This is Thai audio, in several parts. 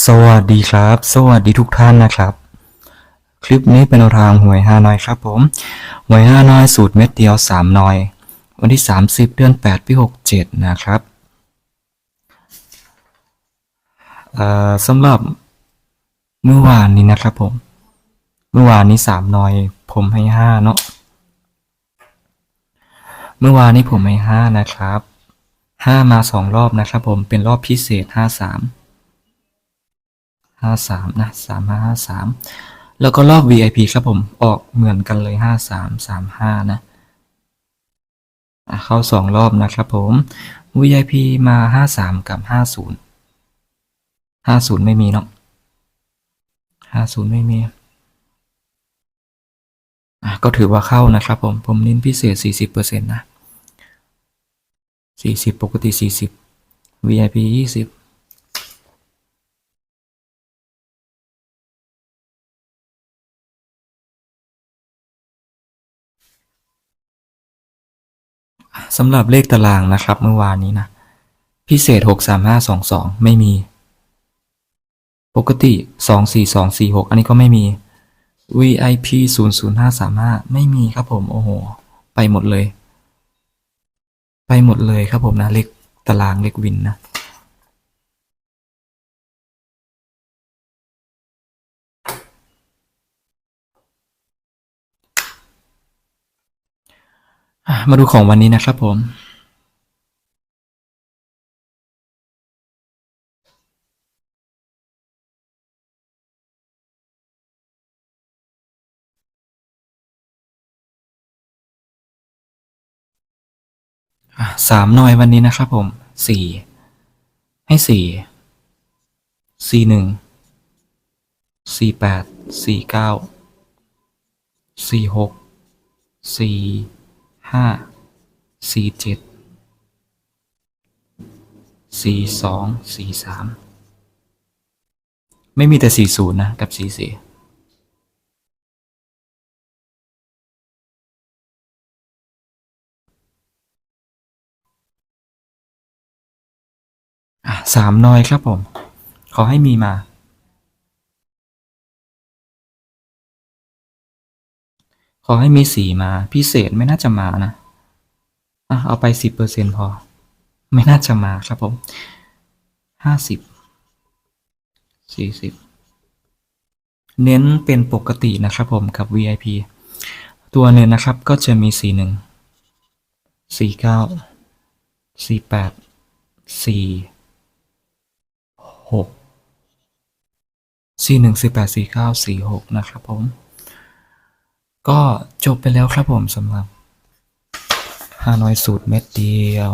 สวัสดีครับ สวัสดีทุกท่านนะครับ คลิปนี้เป็นรางหวยฮานอยครับผมหวยฮานอยสูตรเม็ดเดียว3นอย วันที่ 30 เดือน8ปี67 นะครับสำหรับเมื่อวานนี้นะครับผม เมื่อวานนี้3นอย ผมให้5เนาะเมื่อวานนี้ผมให้5นะครับ5มา2รอบนะครับผมเป็นรอบพิเศษ 53 ห้าสามนะสามห้าห้าสามแล้วก็รอบ VIP ครับผมออกเหมือนกันเลยห้าสามสามห้านะเข้าสองรอบนะครับผม VIP มาห้าสามกับห้าศูนย์ห้าศูนย์ไม่มีเนาะห้าศูนย์ไม่มีก็ถือว่าเข้านะครับผม ผมเน้นพิเศษสี่สิบเปอร์เซ็นะสี่สิบปกติสี่สิบ VIP ยี่ สำหรับเลขตารางนะครับ เมื่อวานนี้นะ พิเศษหกสามห้าสองสองไม่มี ปกติสองสี่สองสี่หกอันนี้ก็ไม่มี VIP ศูนย์ศูนย์ห้าสามห้าไม่มีครับผม โอ้โห ไปหมดเลย ไปหมดเลยครับผมนะ เลขตารางเลขวินนะ มาดูของวันนี้นะครับผม สามหน่วยวันนี้นะครับผม สี่ ให้สี่สี่หนึ่ง สี่แปด สี่เก้า สี่หก สี่ ห้าสี่เจ็ดสี่สองสี่สามไม่มีแต่สี่ศูนย์นะ กับสี่สี่สามน้อยครับผม ขอให้มีมา ขอให้มีสีมา พิเศษไม่น่าจะมานะอะเอาไปสิบเปอร์เซ็นพอ ไม่น่าจะมาครับผมห้าสิบสี่สิบเน้นเป็นปกตินะครับผมกับ VIP ตัวเน้นนะครับก็จะมีสีหนึ่งสี่เก้าสี่แปดสี่หกสี่หนึ่งสี่แปดสี่เก้าสี่หกนะครับผม ก็จบไปแล้วครับผมสำหรับฮานอยสูตรเม็ดเดียว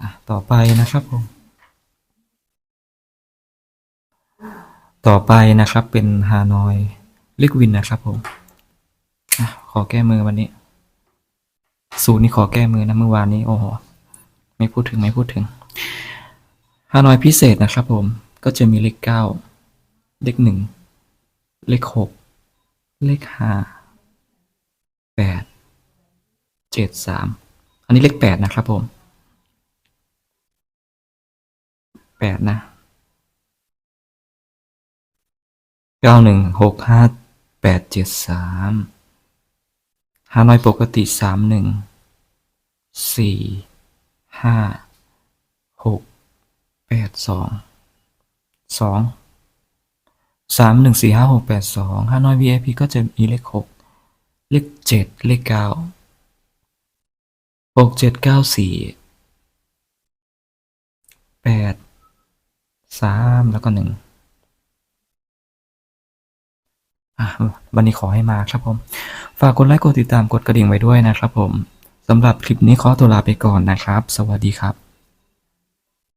อะต่อไปนะครับผม ต่อไปนะครับเป็นฮานอยลิกวินนะครับผมอขอแก้มือวันนี้ สูตรนี้ขอแก้มือนะเมื่อวานนี้ โอ้โห ไม่พูดถึงไม่พูดถึง ฮานอยพิเศษนะครับผม ก็จะมีเลขเก้าเลขหนึ่งเลขหกเลขห้าแปดเจ็ดสามอันนี้เลขแปดนะครับผมแปดนะเก้าหนึ่งหกห้าแปดเจ็ดสามฮานอยปกติสามหนึ่งสี่ห้าหก แปดสองสองสามหนึ่งสี่ห้าหกแปดสองห้าน้อย VIP ก็จะมีเลขหกเลขเจ็ดเลขเก้าหกเจ็ดเก้าสี่แปดสามแล้วก็หนึ่งอะวันนี้ขอให้มาครับผม ฝากกดไลค์กดติดตามกดกระดิ่งไว้ด้วยนะครับผมสำหรับคลิปนี้ขอตัวลาไปก่อนนะครับ สวัสดีครับ